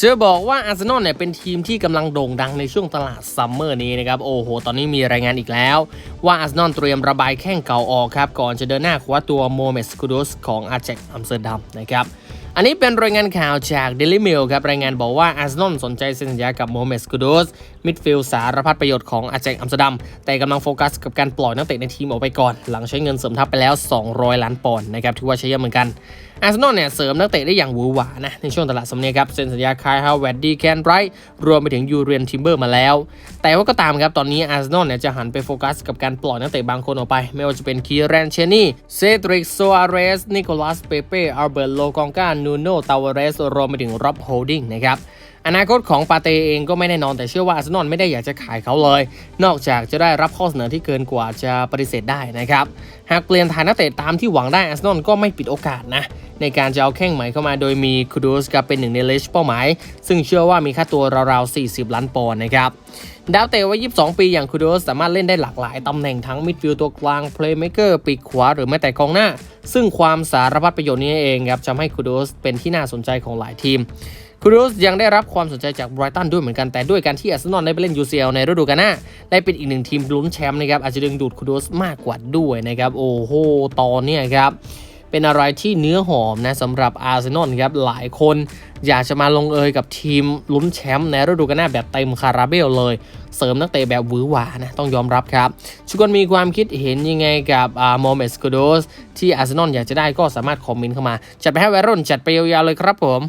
จะบอกว่าอาร์เซนอลเนี่ยเป็นทีมที่กำลังโด่งดังในช่วงตลาดซัมเมอร์นี้นะครับ โอ้โห ตอนนี้มีรายงานอีกแล้ว ว่าอาร์เซนอลเตรียมระบายแข้งเก่าออกครับ ก่อนจะเดินหน้าคว้าตัวโมเมสกูดสของอาเจกอัมสเตอร์ดัมนะครับอันนี้เป็นรายงานข่าวจาก Daily Mail ครับ รายงานบอกว่าอาร์เซนอลสนใจเซ็นสัญญากับโมเมสกูดสมิดฟิลด์สารพัดประโยชน์ของอาเจกอัมสเตอร์ดัมแต่กำลังโฟกัสกับการปล่อยนักเตะในทีมออกไปก่อน หลังใช้เงินเสริมทัพไปแล้ว 200 ล้านปอนด์นะครับถือว่าใช้เยอะเหมือนกันอาร์เซนอลเนี่ยเสริมนักเตะได้อย่างหวือหวานะในช่วงตลาดสมเนียครับเซ็นสัญญาคายฮาวเวดดีแคนไรท์รวมไปถึงยูเรียนทิมเบอร์มาแล้ว แต่ว่าก็ตามครับตอนนี้อาร์เซนอลเนี่ยจะหันไปโฟกัสกับการปล่อยนักเตะบางคนออกไป ไม่ว่าจะเป็นคีแรนเชนี่เซดริกโซอาเรสนิโคลัสเปเป้อัลเบิร์ตโลกองกานูโนตาวเรสรวมไปถึงร็อบโฮลดิ้งนะครับ อนาคตของปาเตเองก็ไม่แน่นอนแต่เชื่อว่าอาร์เซนอลไม่ได้อยากจะขายเขาเลย นอกจากจะได้รับข้อเสนอที่เกินกว่าจะปฏิเสธได้นะครับ หากเปลี่ยนฐานนักเตะตามที่หวังได้อาร์เซนอลก็ไม่ปิดโอกาสนะ ในการจะเอาแข้งใหม่เข้ามาโดยมีคูดูสกับเป็นหนึ่งในเลชเป้าหมาย ซึ่งเชื่อว่ามีค่าตัวราวๆ 40 ล้านปอนด์นะครับดาวเตะวัย 22 ปีอย่างคูดูสสามารถเล่นได้หลากหลายตำแหน่งทั้งมิดฟิลด์ตัวกลางเพลย์เมเกอร์ปีกขวาหรือแม้แต่กองหน้า ซึ่งความสารพัดประโยชน์นี้เองครับทำให้คูดูสเป็นที่น่าสนใจของหลายทีม คูรูสยังได้รับความสนใจจากไบรตันด้วยเหมือนกันแต่ด้วยการที่อาร์เซนอลได้ไปเล่น UCL ในฤดูกาลหน้า ได้เป็นอีกหนึ่งทีมลุ้นแชมป์นะครับอาจจะดึงดูดคูรูสมากกว่าด้วยนะครับโอ้โหตอนนี้ครับเป็นอะไรที่เนื้อหอมนะสำหรับอาร์เซนอลครับหลายคนอยากจะมาลงเอยกับทีมลุ้นแชมป์ในฤดูกาลหน้าแบบเต็มคาราเบลเลย เสริมนักเตะแบบหวือหวานะต้องยอมรับครับ ทุกคนมีความคิดเห็นยังไงกับอาร์โมเมสกูโดสที่อาร์เซนอลอยากจะได้ก็สามารถคอมเมนต์เข้ามา จัดไปให้วัยรุ่นจัดไปยาวๆเลยครับผม